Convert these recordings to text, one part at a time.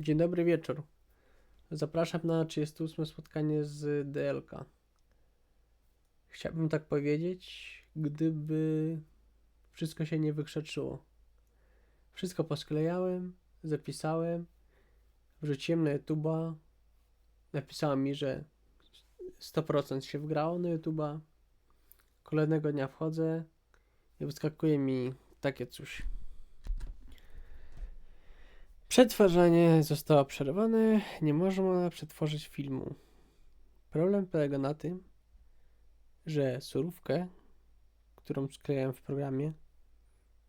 Dzień dobry wieczór. Zapraszam na 38 spotkanie z DLK. Chciałbym tak powiedzieć, gdyby wszystko się nie wykrzeczyło. Wszystko posklejałem, zapisałem, wrzuciłem na YouTube'a. Napisała mi, że 100% się wgrało na YouTube'a. Kolejnego dnia wchodzę i wyskakuje mi takie coś. Przetwarzanie zostało przerwane, nie można przetworzyć filmu. Problem polega na tym, że surówkę, którą sklejałem w programie,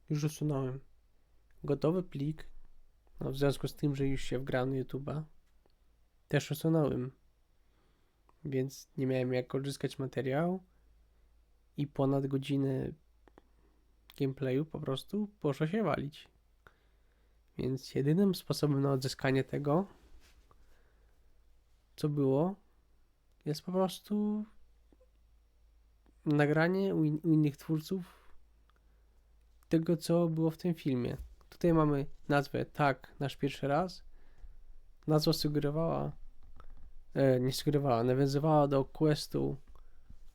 już usunąłem. Gotowy plik, no w związku z tym, że już się wgrał na YouTube'a, też usunąłem. Więc nie miałem jak odzyskać materiału i ponad godzinę gameplayu po prostu poszło się walić. Więc jedynym sposobem na odzyskanie tego, co było, jest po prostu nagranie u, in- u innych twórców tego, co było w tym filmie. Tutaj mamy nazwę Tak, nasz pierwszy raz. Nazwa sugerowała, e, nie sugerowała, nawiązywała do questu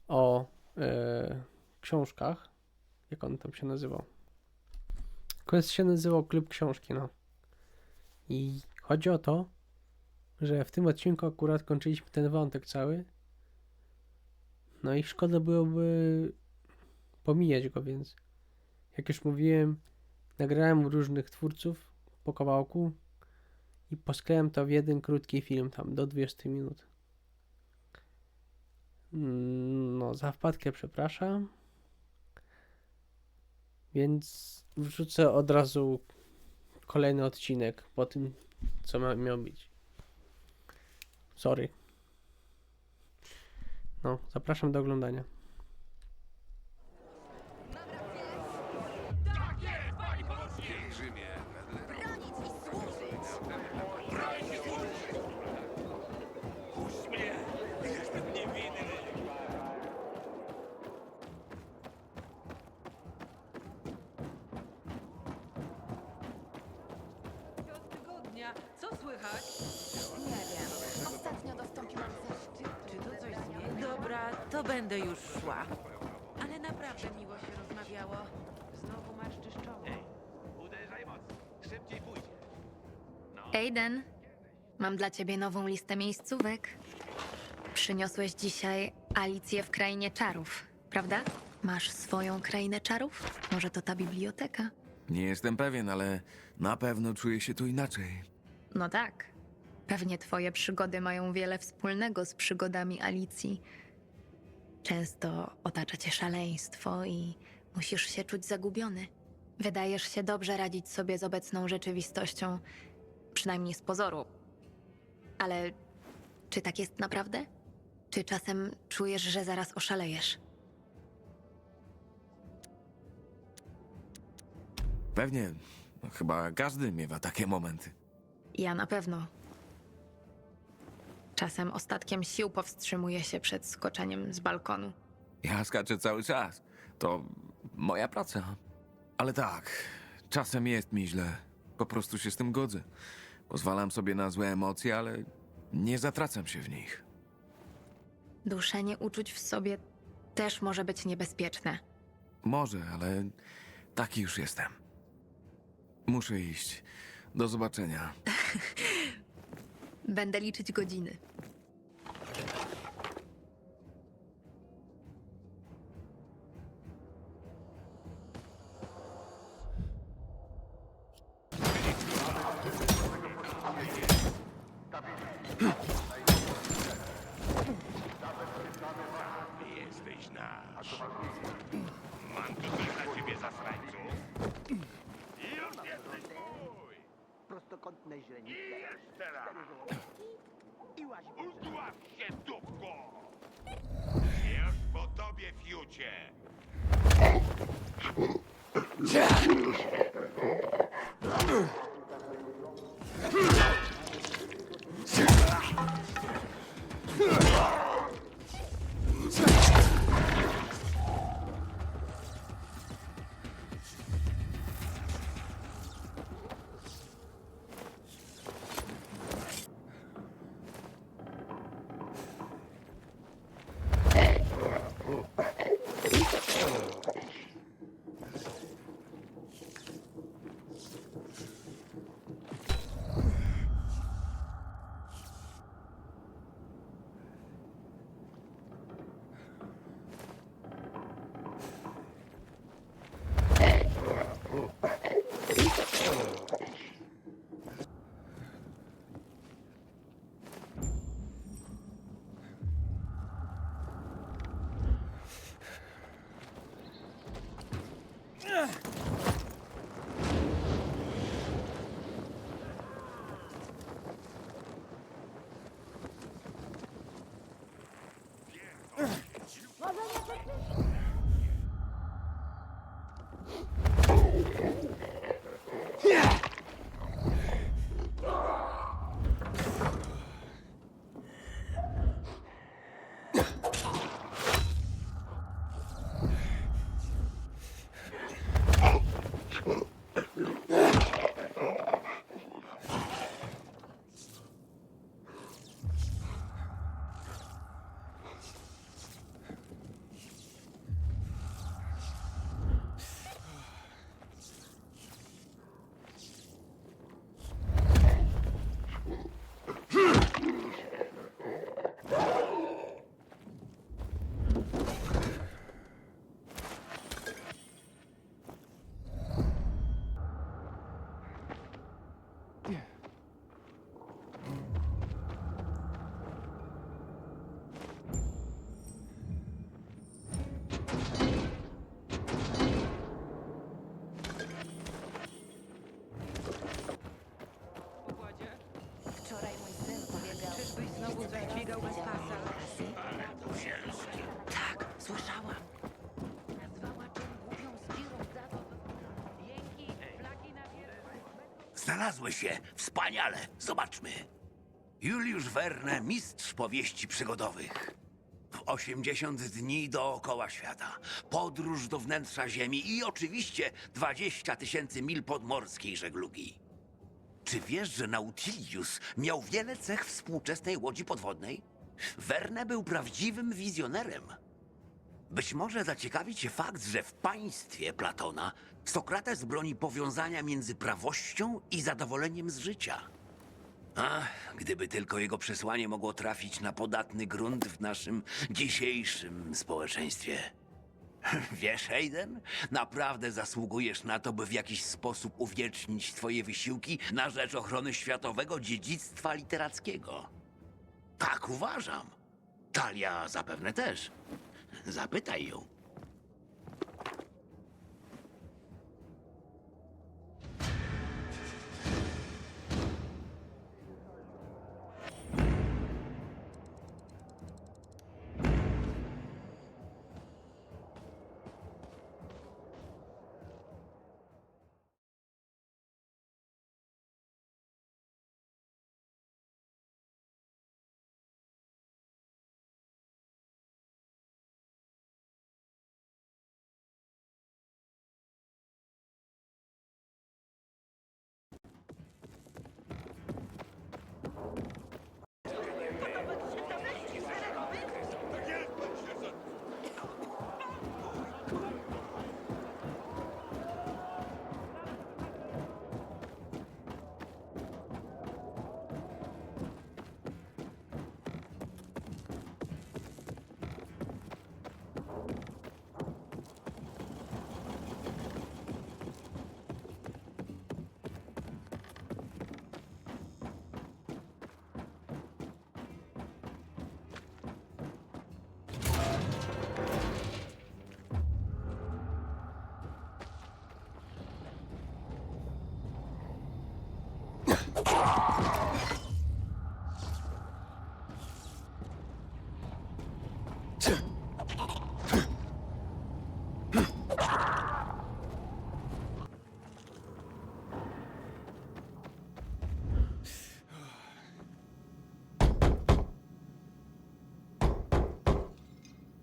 o e, książkach. Jak on tam się nazywał? Quest się nazywał Klub Książki, no. I chodzi o to, że w tym odcinku akurat kończyliśmy ten wątek cały. No i szkoda byłoby pomijać go, więc jak już mówiłem, nagrałem różnych twórców po kawałku i posklejam to w jeden krótki film, tam do 20 minut. Mm, No, za wpadkę przepraszam. Więc wrzucę od razu kolejny odcinek po tym, co ma, miał być. Sorry. No, zapraszam do oglądania. To będę już szła. Ale naprawdę miło się rozmawiało. Znowu marszczysz czoło. Uderzaj mocno. Szybciej pójdzie. Aiden, mam dla ciebie nową listę miejscówek. Przyniosłeś dzisiaj Alicję w Krainie Czarów, prawda? Masz swoją Krainę Czarów? Może to ta biblioteka? Nie jestem pewien, ale na pewno czuję się tu inaczej. No tak. Pewnie twoje przygody mają wiele wspólnego z przygodami Alicji. Często otacza cię szaleństwo i musisz się czuć zagubiony. Wydajesz się dobrze radzić sobie z obecną rzeczywistością, przynajmniej z pozoru. Ale czy tak jest naprawdę? Czy czasem czujesz, że zaraz oszalejesz? Pewnie, no, chyba każdy miewa takie momenty. Ja na pewno. Czasem ostatkiem sił powstrzymuję się przed skoczeniem z balkonu. Ja skaczę cały czas. To moja praca. Ale tak, czasem jest mi źle. Po prostu się z tym godzę. Pozwalam sobie na złe emocje, ale nie zatracam się w nich. Duszenie uczuć w sobie też może być niebezpieczne. Może, ale taki już jestem. Muszę iść. Do zobaczenia. Będę liczyć godziny. Jesteś nasz. Mam tu coś dla ciebie, zasrańcu. Już jesteś mój. prostokątne źrenice, I jeszcze raz. i łaźnie. Udław się, dupko. Już po tobie, fiucie. Yeah. Znalazły się. Wspaniale. Zobaczmy. Juliusz Verne, mistrz powieści przygodowych. W 80 dni dookoła świata. Podróż do wnętrza Ziemi i oczywiście 20 tysięcy mil podmorskiej żeglugi. Czy wiesz, że Nautilius miał wiele cech współczesnej łodzi podwodnej? Verne był prawdziwym wizjonerem. Być może zaciekawi cię fakt, że w państwie Platona Sokrates broni powiązania między prawością i zadowoleniem z życia. A, gdyby tylko jego przesłanie mogło trafić na podatny grunt w naszym dzisiejszym społeczeństwie. Wiesz, Hayden, naprawdę zasługujesz na to, by w jakiś sposób uwiecznić twoje wysiłki na rzecz ochrony światowego dziedzictwa literackiego. Tak uważam. Talia zapewne też. Zapytaj ją.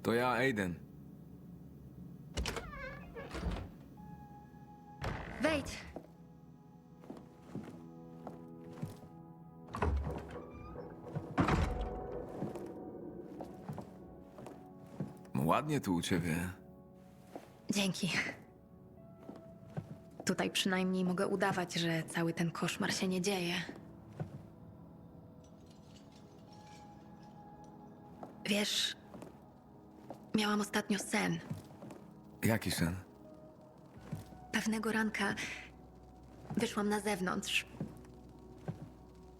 To ja, Aiden. Wejdź. Ładnie tu u ciebie. Dzięki. Tutaj przynajmniej mogę udawać, że cały ten koszmar się nie dzieje. Wiesz, miałam ostatnio sen. Jaki sen? Pewnego ranka wyszłam na zewnątrz.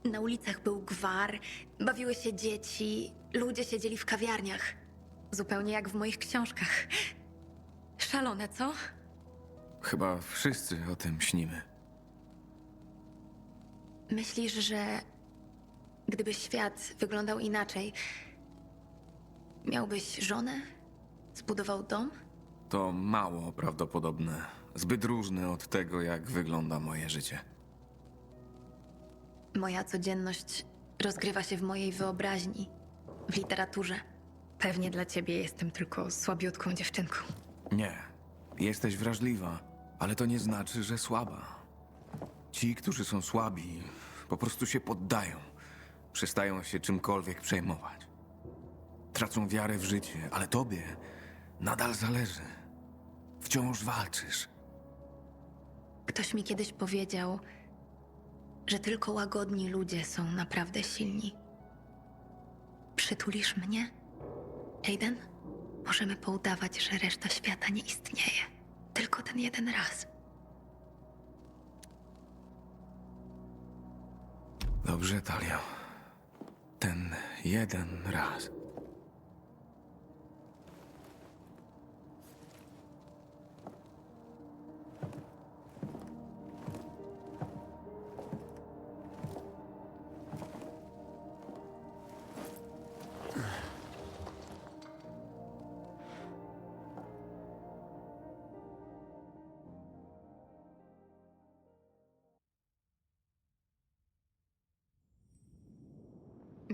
Na ulicach był gwar, bawiły się dzieci, ludzie siedzieli w kawiarniach. Zupełnie jak w moich książkach. Szalone, co? Chyba wszyscy o tym śnimy. Myślisz, że gdyby świat wyglądał inaczej, miałbyś żonę, Zbudował dom? To mało prawdopodobne. Zbyt różne od tego, jak wygląda moje życie. Moja codzienność rozgrywa się w mojej wyobraźni, w literaturze. Pewnie dla ciebie jestem tylko słabiutką dziewczynką. Nie. Jesteś wrażliwa, ale to nie znaczy, że słaba. Ci, którzy są słabi, po prostu się poddają. Przestają się czymkolwiek przejmować. Tracą wiarę w życie, ale tobie nadal zależy. Wciąż walczysz. Ktoś mi kiedyś powiedział, że tylko łagodni ludzie są naprawdę silni. Przytulisz mnie, Aiden? Możemy poudawać, że reszta świata nie istnieje. Tylko ten jeden raz. Dobrze, Talio. Ten jeden raz.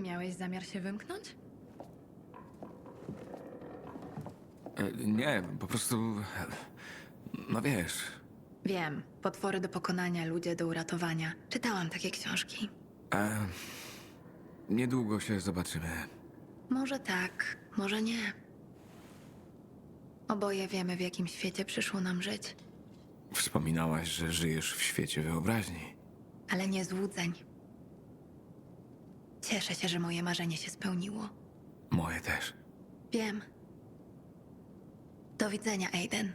Miałeś zamiar się wymknąć? E, nie, po prostu. e, No wiesz. Wiem, potwory do pokonania, ludzie do uratowania. Czytałam takie książki. E, niedługo się zobaczymy. Może tak, może nie. Oboje wiemy, w jakim świecie przyszło nam żyć, Wspominałaś, że żyjesz w świecie wyobraźni. ale nie złudzeń. Cieszę się, że moje marzenie się spełniło. Moje też. Wiem. Do widzenia, Aiden.